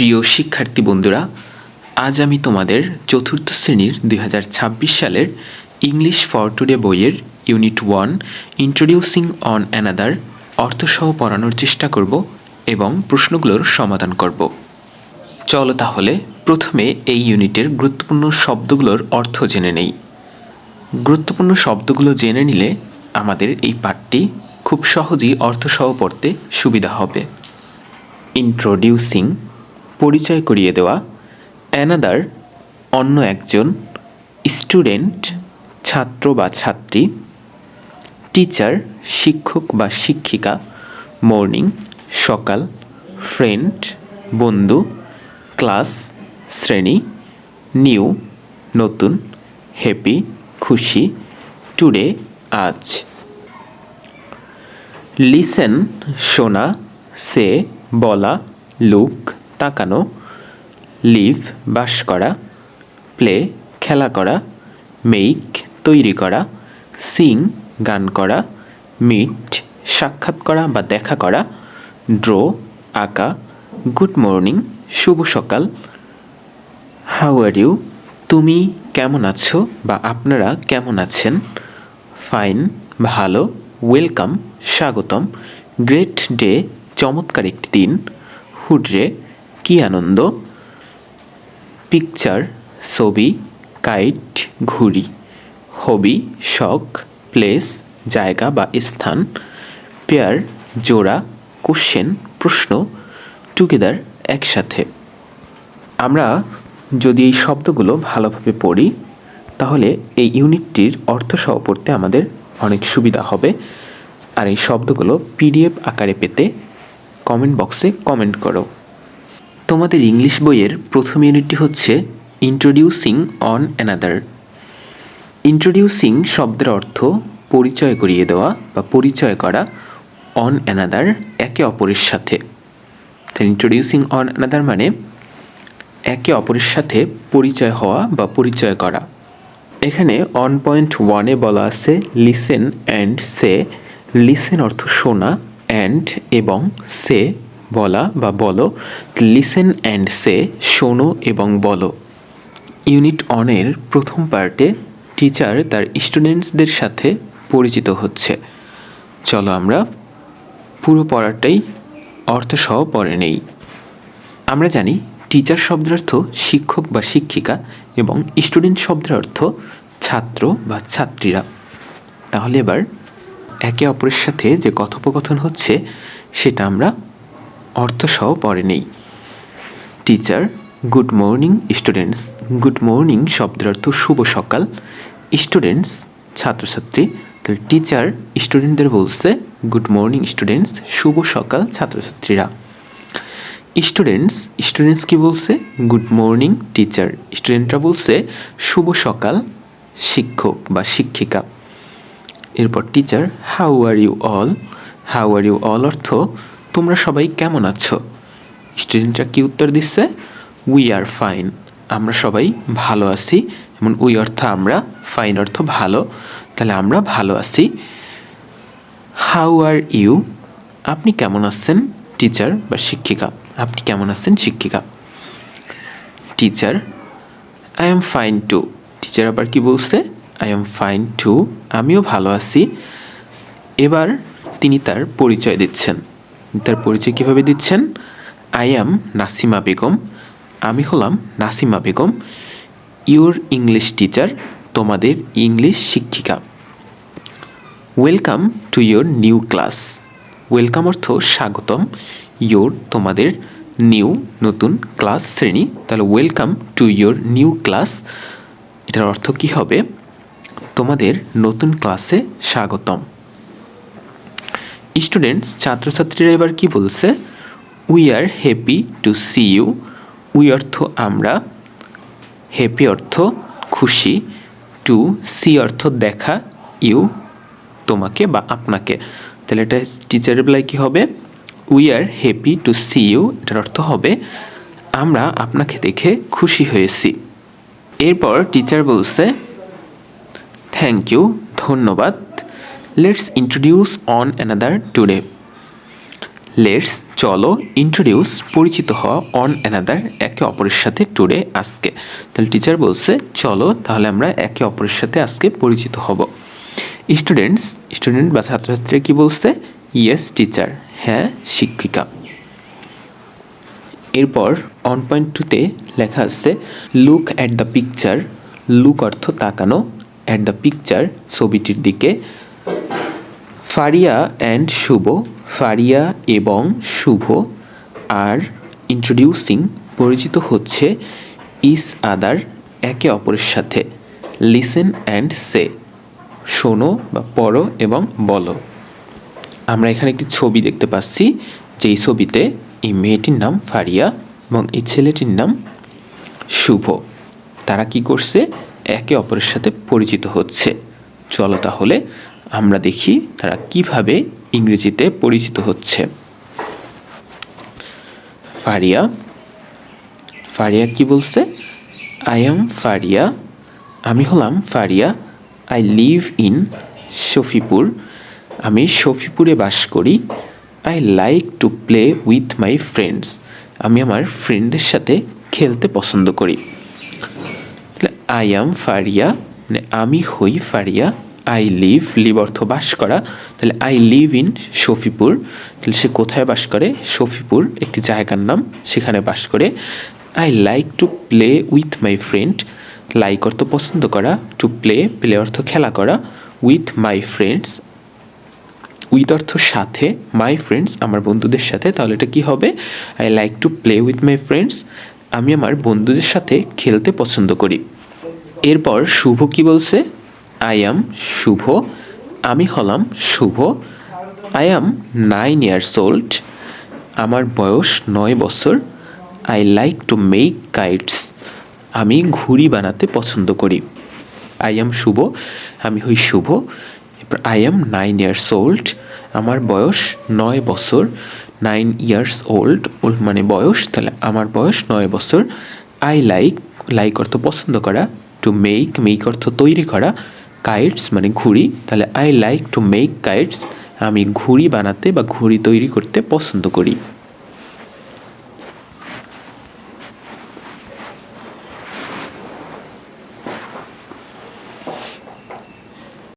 প্রিয় শিক্ষার্থী বন্ধুরা, আজ আমি তোমাদের চতুর্থ শ্রেণির দুই হাজার ছাব্বিশ সালের ইংলিশ ফর টুডে বইয়ের unit one introducing on another অর্থসহ পড়ানোর চেষ্টা করব এবং প্রশ্নগুলোর সমাধান করব। চলো তাহলে প্রথমে এই ইউনিটের গুরুত্বপূর্ণ শব্দগুলোর অর্থ জেনে নেই। গুরুত্বপূর্ণ শব্দগুলো জেনে নিলে আমাদের এই পাঠটি খুব সহজেই অর্থসহ পড়তে সুবিধা হবে। ইন্ট্রোডিউসিং পরিচয় করিয়ে দেওয়া অ্যানাদার অন্য একজন স্টুডেন্ট ছাত্র বা ছাত্রী টিচার শিক্ষক বা শিক্ষিকা মর্নিং সকাল ফ্রেন্ড বন্ধু ক্লাস শ্রেণি নিউ নতুন হ্যাপি খুশি টুডে আজ। লিসেন শোনা সে বলা লুক তাকানো, লিভ, বাস করা, প্লে, খেলা করা, মেইক, তৈরি করা, সিং, গান করা, মিট, সাক্ষাৎ করা বা দেখা করা, ড্র, আঁকা, গুড মর্নিং, শুভ সকাল, হাউ আর ইউ, তুমি কেমন আছো বা আপনারা কেমন আছেন? ফাইন, ভালো, ওয়েলকাম, স্বাগতম, গ্রেট ডে, চমৎকার একটি দিন, হুডরে কি আনন্দ? পিকচার ছবি কাইট ঘুড়ি হবি শখ প্লেস জায়গা বা স্থান পেয়ার জোড়া কোশ্চেন প্রশ্ন টুগেদার একসাথে। আমরা যদি এই শব্দগুলো ভালোভাবে পড়ি, তাহলে এই ইউনিটটির অর্থ সহ পড়তে আমাদের অনেক সুবিধা হবে। আর এই শব্দগুলো পিডিএফ আকারে পেতে কমেন্ট বক্সে কমেন্ট করো। তোমাদের ইংলিশ বইয়ের প্রথম ইউনিটটি হচ্ছে ইন্ট্রোডিউসিং অন অ্যানাদার ইন্ট্রোডিউসিং শব্দের অর্থ পরিচয় করিয়ে দেওয়া বা পরিচয় করা অন অ্যানাদার একে অপরের সাথে। ইন্ট্রোডিউসিং অন অ্যানাদার মানে একে অপরের সাথে পরিচয় হওয়া বা পরিচয় করা। এখানে অন পয়েন্ট ওয়ানে বলা আছে লিসেন অ্যান্ড সে লিসেন অর্থ শোনা অ্যান্ড এবং সে বলা বা বলো লিসেন অ্যান্ড সে শোনো এবং বলো। ইউনিট অনের প্রথম পার্টে টিচার তার স্টুডেন্টসদের সাথে পরিচিত হচ্ছে। চলো আমরা পুরো পড়াটাই অর্থসহ পড়ে নেই। আমরা জানি টিচার শব্দের অর্থ শিক্ষক বা শিক্ষিকা এবং স্টুডেন্ট শব্দের অর্থ ছাত্র বা ছাত্রীরা। তাহলে এবার একে অপরের সাথে যে কথোপকথন হচ্ছে, সেটা আমরা অর্থসহ পড়ে নেই teacher good morning students good morning শব্দের অর্থ শুভ সকাল। স্টুডেন্টস ছাত্রছাত্রী। তাহলে টিচার স্টুডেন্টদের বলছে গুড মর্নিং স্টুডেন্টস শুভ সকাল, ছাত্রছাত্রীরা। স্টুডেন্টস স্টুডেন্টস কি বলছে? গুড মর্নিং টিচার স্টুডেন্টরা বলছে, শুভ সকাল, শিক্ষক বা শিক্ষিকা। এরপর teacher how are you all how are you all অর্থ তোমরা সবাই কেমন আছো? স্টুডেন্টরা কি উত্তর দিচ্ছে? উই আর ফাইন আমরা সবাই ভালো আছি। এমন উই অর্থ আমরা ফাইন অর্থ ভালো। তাহলে আমরা ভালো আছি। হাউ আর ইউ আপনি কেমন আছেন টিচার বা শিক্ষিকা? আপনি কেমন আছেন, শিক্ষিকা? Teacher I am fine too teacher আবার কি বলছে? আই এম ফাইন টু আমিও ভালো আছি। এবার তিনি তার পরিচয় দিচ্ছেন। তার পরিচয় কীভাবে দিচ্ছেন? আই অ্যাম নাসিমা বেগম আমি হলাম Nasima Begum your English teacher তোমাদের ইংলিশ শিক্ষিকা। Welcome to your new class welcome অর্থ স্বাগতম। ইয়োর তোমাদের নিউ নতুন ক্লাস শ্রেণি। তাহলে welcome to your new class এটার অর্থ কী হবে? তোমাদের নতুন ক্লাসে স্বাগতম। স্টুডেন্টস, ছাত্রছাত্রীরা এবার কি বলছে? We are happy to see you we অর্থ আমরা হ্যাপি অর্থ খুশি টু সি অর্থ দেখা ইউ তোমাকে বা আপনাকে। তাহলে এটা টিচারের বেলায় কী হবে? We are happy to see you এটার অর্থ হবে, আমরা আপনাকে দেখে খুশি হয়েছি। এরপর টিচার বলছে থ্যাংক ইউ ধন্যবাদ। Let's introduce on another today let's চলো ইন্ট্রোডিউস পরিচিত হওয়া অন অ্যানাদার একে অপরের সাথে টুডে আজকে। তাহলে টিচার বলছে, চলো তাহলে আমরা একে অপরের সাথে আজকে পরিচিত হব। স্টুডেন্টস স্টুডেন্ট বা ছাত্রছাত্রীরা কি বলছে? ইয়েস টিচার হ্যাঁ শিক্ষিকা। এরপর অন পয়েন্ট টুতে লেখা আছে look at the picture look অর্থ তাকানো। অ্যাট দ্য পিকচার ছবিটির দিকে। ফারিয়া অ্যান্ড শুভ, ফারিয়া এবং শুভ আর ইন্ট্রোডিউসিং পরিচিত হচ্ছে ইস আদার একে অপরের সাথে। লিসেন অ্যান্ড সে শোনো বা পড়ো এবং বলো। আমরা এখানে একটি ছবি দেখতে পাচ্ছি, যেই ছবিতে এই মেয়েটির নাম ফারিয়া এবং এই ছেলেটির নাম শুভ। তারা কি করছে? একে অপরের সাথে পরিচিত হচ্ছে। চলো তাহলে আমরা দেখি তারা কীভাবে ইংরেজিতে পরিচিত হচ্ছে। ফারিয়া ফারিয়া কি বলছে? আই এম ফারিয়া, আমি হলাম Faria I live in Shafipur, আমি শফিপুরে বাস করি I like to play with my friends আমি আমার ফ্রেন্ডদের সাথে খেলতে পছন্দ করি। আই অ্যাম ফারিয়া মানে আমি হই ফারিয়া আই লিভ লিভ অর্থ বাস করা, তাহলে আই লিভ ইন শফিপুর, তাহলে সে কোথায় বাস করে? শফিপুর, একটি জায়গার নাম, সেখানে বাস করে। I like to play with my friend, like অর্থ পছন্দ করা, টু প্লে প্লে অর্থ খেলা করা, উইথ মাই ফ্রেন্ডস, উইথ অর্থ সাথে, মাই ফ্রেন্ডস, আমার বন্ধুদের সাথে, তাহলে এটা কি হবে? I like to play with my friends, আমি আমার বন্ধুদের সাথে খেলতে পছন্দ করি। এরপর শুভ কি বলছে? আই অ্যাম শুভ, আমি হলাম Shuvo. I am nine years old আমার বয়স নয় বছর। I like to make kites আমি ঘুড়ি বানাতে পছন্দ করি। আই অ্যাম শুভ, আমি হই Shuvo. I am nine years old আমার বয়স নয় বছর। নাইন ইয়ার্স ওল্ড ওল্ড মানে বয়স, তাহলে আমার বয়স নয় বছর। আই লাইক লাইক অর্থ পছন্দ করা টু মেক মেক অর্থ তৈরি করা। কাইটস মানে ঘুড়ি। তাহলে I like to make kites আমি ঘুড়ি বানাতে বা ঘুড়ি তৈরি করতে পছন্দ করি।